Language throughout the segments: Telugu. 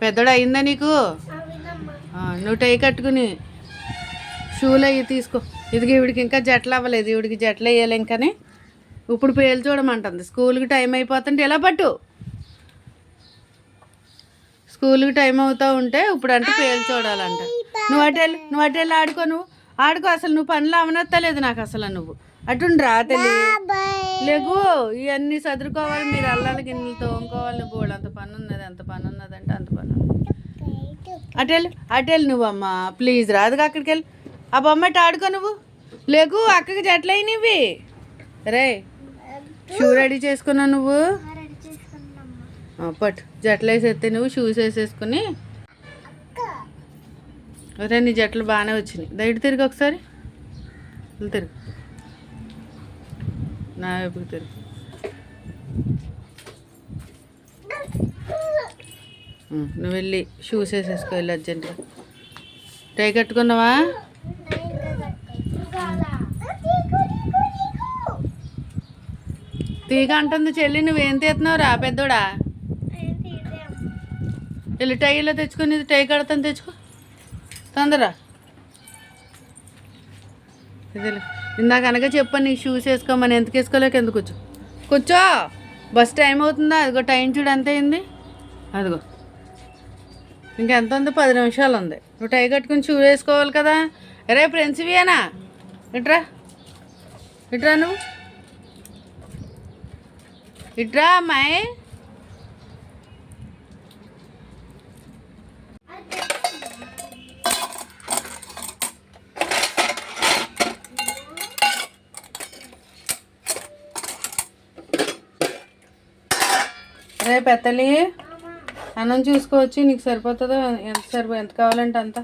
పెద్దోడు అయిందా నీకు నువ్వు టై కట్టుకుని షూలు అవి తీసుకో. ఇదిగో ఇవిడికి ఇంకా జట్లు అవ్వలేదు. ఇవిడికి జట్లు వేయాలి ఇంకని. ఇప్పుడు పేలు చూడమంటుంది. స్కూల్కి టైం అయిపోతుంటే ఎలా పట్టు? స్కూల్కి టైం అవుతా ఉంటే ఇప్పుడు అంటే పేలు చూడాలంట. నువ్వు అటెళ్ళు నువ్వు అటెళ్ళు ఆడుకో నువ్వు. ఆడుకో అసలు నువ్వు పనులు అవనత్తలేదు నాకు అసలు నువ్వు. అటుండ్రా తల్లి. లేకు ఇవన్నీ చదువుకోవాలి మీరు అల్లాలి గిన్నెలు తోముకోవాలి బోడు అంత పని ఉన్నది అంత పని ఉన్నది అంటే అంత పని ఉన్నది. అటెళ్ళు అటెళ్ళు నువ్వు అమ్మ ప్లీజ్ రాదుగా అక్కడికి వెళ్ళి. ఆ బొమ్మట ఆడుకో నువ్వు. లేకు అక్కకి జట్లయి నువ్వి రే షూ రెడీ చేసుకున్నావు నువ్వు. పట్టు జట్లు వేసేస్తే నువ్వు షూస్ వేసేసుకుని. అరే నీ జట్లు బాగానే వచ్చినాయి. దయటి తిరిగి ఒకసారి. తిరుగు. నా వైపుకి తిరుగు నువ్వు వెళ్ళి షూస్ వేసేసుకో వెళ్ళి అర్జెంటుగా టై కట్టుకున్నావా? తీగ అంటుంది చెల్లి నువ్వేం తీస్తున్నావు రా పెద్దోడా? వెళ్ళి టైలో తెచ్చుకొని టై కడతాను తెచ్చుకో. తొందర ఇది ఇందాక అనగా చెప్పాను నీకు షూస్ వేసుకోమని ఎందుకు వేసుకోలేక ఎందుకు కూర్చో? కూర్చో. బస్ టైం అవుతుందా? అదిగో టైం చూడు ఎంత అయింది? అదిగో. ఇంకెంత ఉంది? పది నిమిషాలు ఉంది. నువ్వు టై కట్టుకుని షూ వేసుకోవాలి కదా. రే ప్రిన్సివియేనా ఇట్రా. ఇట్రా నువ్వు. ఇట్రా అమ్మాయి. రే పెత్తలి అన్నం చూసుకోవచ్చు నీకు సరిపోతుందో ఎంత సరిపో ఎంత కావాలంటే అంత.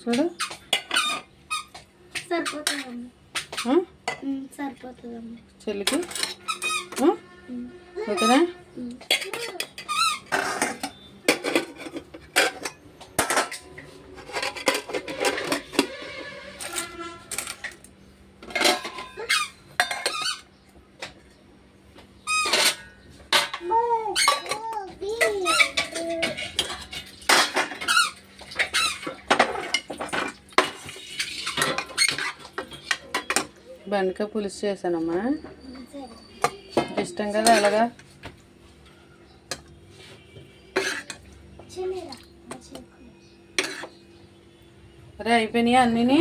చూడు. చెల్లికి? ఓకేనా? బెండకాయ పులుసు చేశానమ్మా. ఇష్టం కదా అలాగా రే అయిపోయినాయా అన్నీని?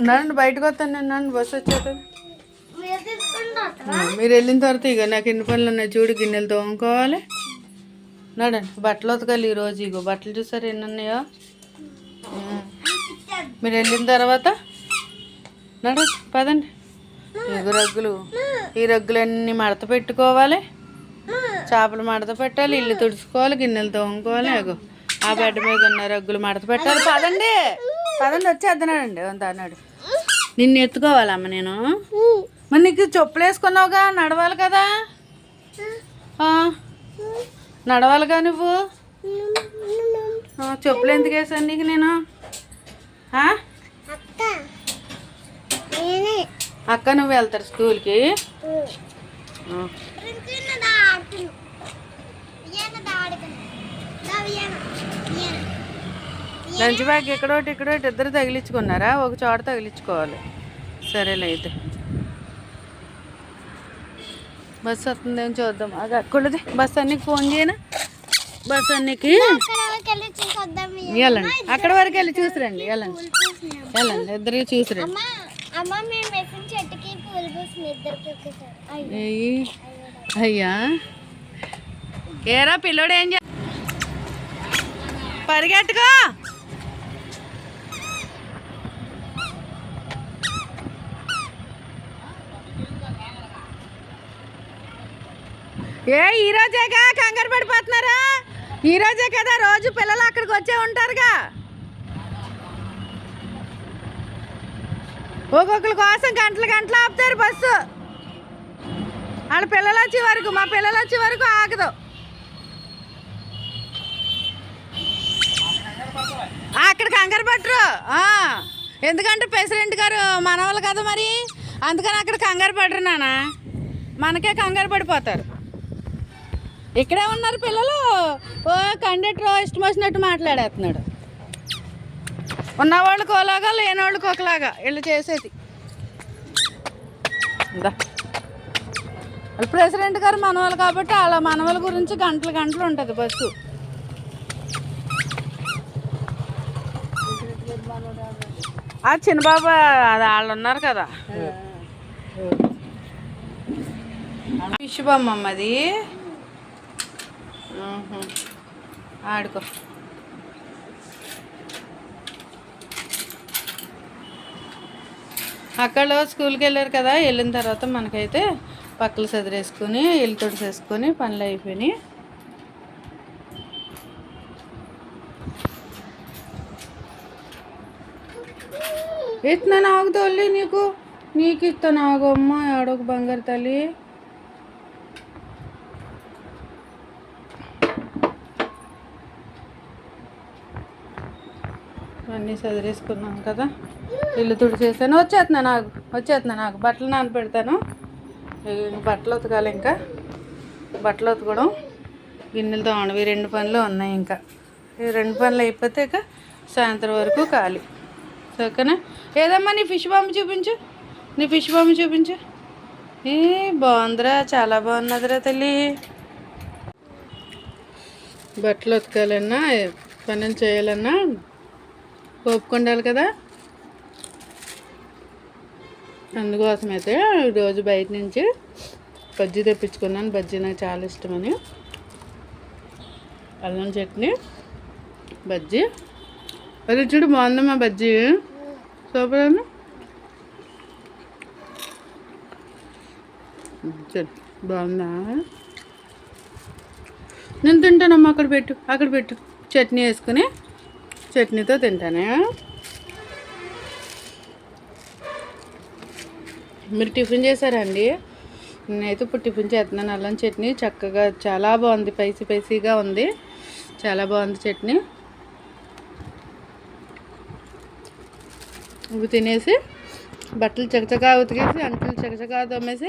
నన్ను బయటకు వస్తాను నేను నన్ను బస్సు వచ్చేది. మీరు వెళ్ళిన తర్వాత ఇక నాకు ఎన్ని పనులు ఉన్నాయి చూడు గిన్నెలు తోముకోవాలి. నడండి బట్టలు ఉతకాలి ఈరోజు ఇగో. బట్టలు చూసారు ఎన్ని ఉన్నాయో. మీరు వెళ్ళిన తర్వాత నడు పదండి. ఇగు రగ్గులు ఈ రగ్గులన్నీ మడత పెట్టుకోవాలి. చేపలు మడత పెట్టాలి ఇల్లు తుడుచుకోవాలి గిన్నెలు తోముకోవాలి ఇగో. ఆ బెడ్ మీద ఉన్న రగ్గులు మడత పెట్టాలి పదండి. పదండి వచ్చేద్దనాడండి. అంత అన్నాడు. నిన్ను ఎత్తుకోవాలమ్మ నేను. మరి నీకు చెప్పులు వేసుకున్నావుగా నడవాలి కదా? ఆ, నడవాలిగా నువ్వు? ఆ, చెప్పులు ఎందుకు వేసాను నీకు నేను? అక్క నేనే అక్క నువ్వు వెళ్తారు స్కూల్కి. ఆ. లంచ్ బ్యాగ్ ఎక్కడోటి ఇక్కడోటి ఇద్దరు తగిలించుకున్నారా? ఒక చోట తగిలించుకోవాలి. సరేలే అయితే. బస్సు వస్తుందేమో చూద్దాం. అది అక్కడది. బస్సు అన్నికి ఫోన్ చేయనా? బస్సు అన్నికి? వెళ్ళండి. అక్కడ వరకు వెళ్ళి చూసిరండి. వెళ్ళండి. వెళ్ళండి. చూసిరండి. ఇద్దరికి ఏయ్, అయ్యా. ఏరా పిల్లోడు ఏం చే పరిగెట్టుకో. ఏ ఈ కంగారు పడిపోతున్నారా? ఈ రోజే కదా రోజు పిల్లలు అక్కడికి వచ్చే ఉంటారుగా. ఒక్కొక్కరి కోసం గంటలు గంటలు ఆపుతారు బస్సు. వాళ్ళ పిల్లలు వచ్చే వరకు మా పిల్లలు వచ్చే వరకు ఆగదు. అక్కడ కంగారు పట్టరు. ఎందుకంటే ప్రెసిడెంట్ గారు మనవాళ్ళు కదా మరి? అందుకని అక్కడ కంగారు పడరు నాన్న. మనకే కంగారు పడిపోతారు. ఇక్కడే ఉన్నారు పిల్లలు. ఓ కండక్టర్ ఇష్టం వచ్చినట్టు మాట్లాడేస్తున్నాడు. ఉన్నవాళ్ళకి ఒకలాగా లేనివాళ్ళకి ఒకలాగా వీళ్ళు చేసేది. ప్రెసిడెంట్ గారు మనవాళ్ళు కాబట్టి అలా మనవాళ్ళ గురించి గంటలు గంటలు ఉంటుంది బస్సు. ఆ చిన్నబాబు అది వాళ్ళు ఉన్నారు కదా. ఫిష్ బొమ్మ అది ఆడుకో. అక్కడ స్కూల్కి వెళ్ళారు కదా వెళ్ళిన తర్వాత మనకైతే పక్కలు చదిరేసుకుని ఇల్లు తొడిసేసుకొని పనులు అయిపోయినాయి. ఎత్తున ఆగు నీకు. నీకు ఇస్తాను ఆగు ఆడొక బంగారు తల్లి. అన్నీ చదివేసుకున్నాం కదా. ఇల్లు తుడిచేసాను. వచ్చేస్తున్నా నాకు వచ్చేస్తున్నా నాకు బట్టలు నానపెడతాను బట్టలు ఉతకాలి ఇంకా. బట్టలు ఉతకడం. గిన్నెలు తోమడం ఈ రెండు పనులు ఉన్నాయి ఇంకా. ఈ రెండు పనులు అయిపోతే ఇక సాయంత్రం వరకు ఖాళీ. ఓకేనా ఏదమ్మా నీ ఫిష్ బాంబు చూపించు. నీ ఫిష్ బొమ్మ చూపించు. ఏ బాగుందిరా చాలా బాగున్నదిరా తల్లి. బట్టలు ఉతకాలన్నా పనులు చేయాలన్నా ఒప్పుకుండాలి కదా. అందుకోసమైతే ఈరోజు బయట నుంచి బజ్జీ తెప్పించుకున్నాను. బజ్జీ నాకు చాలా ఇష్టమని. అల్లం చట్నీ బజ్జీ. అది చూడు బాగుందమ్మా బజ్జీ. సూపర్ అన్న. బాగుందా? నేను తింటానమ్మా అక్కడ పెట్టు అక్కడ పెట్టు. చట్నీ వేసుకుని చట్నీతో తింటానే? మీరు టిఫిన్ చేశారా అండి? నేనైతే ఇప్పుడు టిఫిన్ చేస్తున్నాను. అల్లం చట్నీ చక్కగా చాలా బాగుంది పైసీ పైసీగా ఉంది. చాలా బాగుంది చట్నీ. ఇవి తినేసి బట్టలు చకచకా ఉతికేసి అంట్లు చకచకా తోమేసి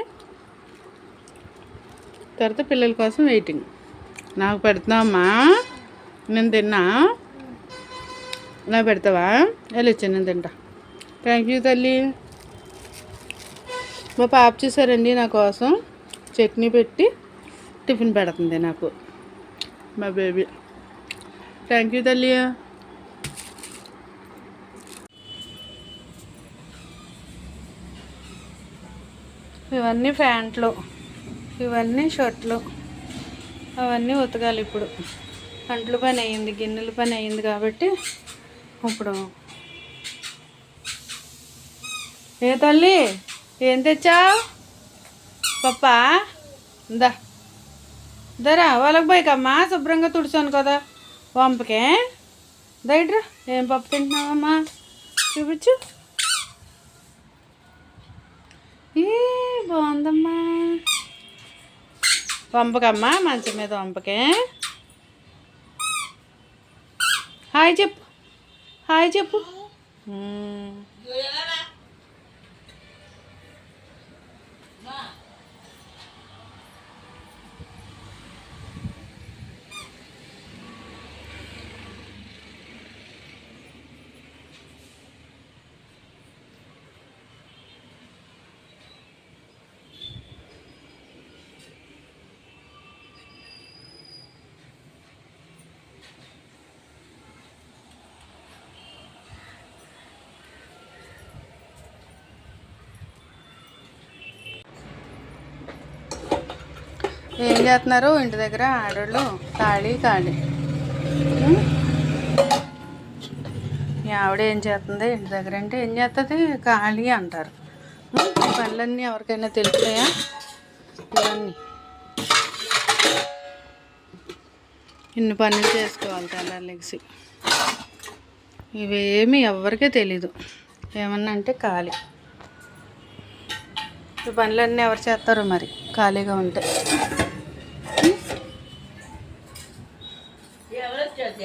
తర్వాత పిల్లల కోసం వెయిటింగ్ నాకు పెడుతున్నావమ్మా నేను తిన్నా? నాకు పెడతావా? వెళ్ళొచ్చాను నేను తింటా. థ్యాంక్ యూ తల్లి. మా పాప చూసారండి నా కోసం. చట్నీ పెట్టి టిఫిన్ పెడుతుంది నాకు. మా బేబీ థ్యాంక్ యూ తల్లి. ఇవన్నీ ప్యాంట్లు. ఇవన్నీ షర్ట్లు. అవన్నీ ఉతకాలి ఇప్పుడు. అంట్లు పని అయింది గిన్నెల పని అయింది కాబట్టి ఇప్పుడు. ఏ తల్లి ఏం తెచ్చావు? పప్ప? దా. దరా వాళ్ళకి పోయికమ్మా శుభ్రంగా తుడిచాను కదా. వంపకే? దైడ్రా ఏం పప్పు తింటున్నావమ్మా? చూపించు. ఏ బాగుందమ్మా. వంపకమ్మా? మంచం మీద వంపకే. హాయ్ చెప్పు. హాయ్ చెప్పు. ఏం చేస్తున్నారు? ఇంటి దగ్గర ఆడోళ్ళు ఖాళీ ఖాళీ. మీ ఆవిడ ఏం చేస్తుంది? ఇంటి దగ్గర అంటే ఏం చేస్తుంది? ఖాళీ అంటారు. ఈ పనులన్నీ ఎవరికైనా తెలుస్తాయా? ఇవన్నీ. ఇన్ని పనులు చేసుకోవాలి తెల్లారి ఇవేమి ఎవ్వరికీ తెలీదు. ఏమన్నా అంటే ఖాళీ. ఈ పనులన్నీ ఎవరు చేస్తారు మరి? ఖాళీగా ఉంటే. ఎవరు వచ్చారు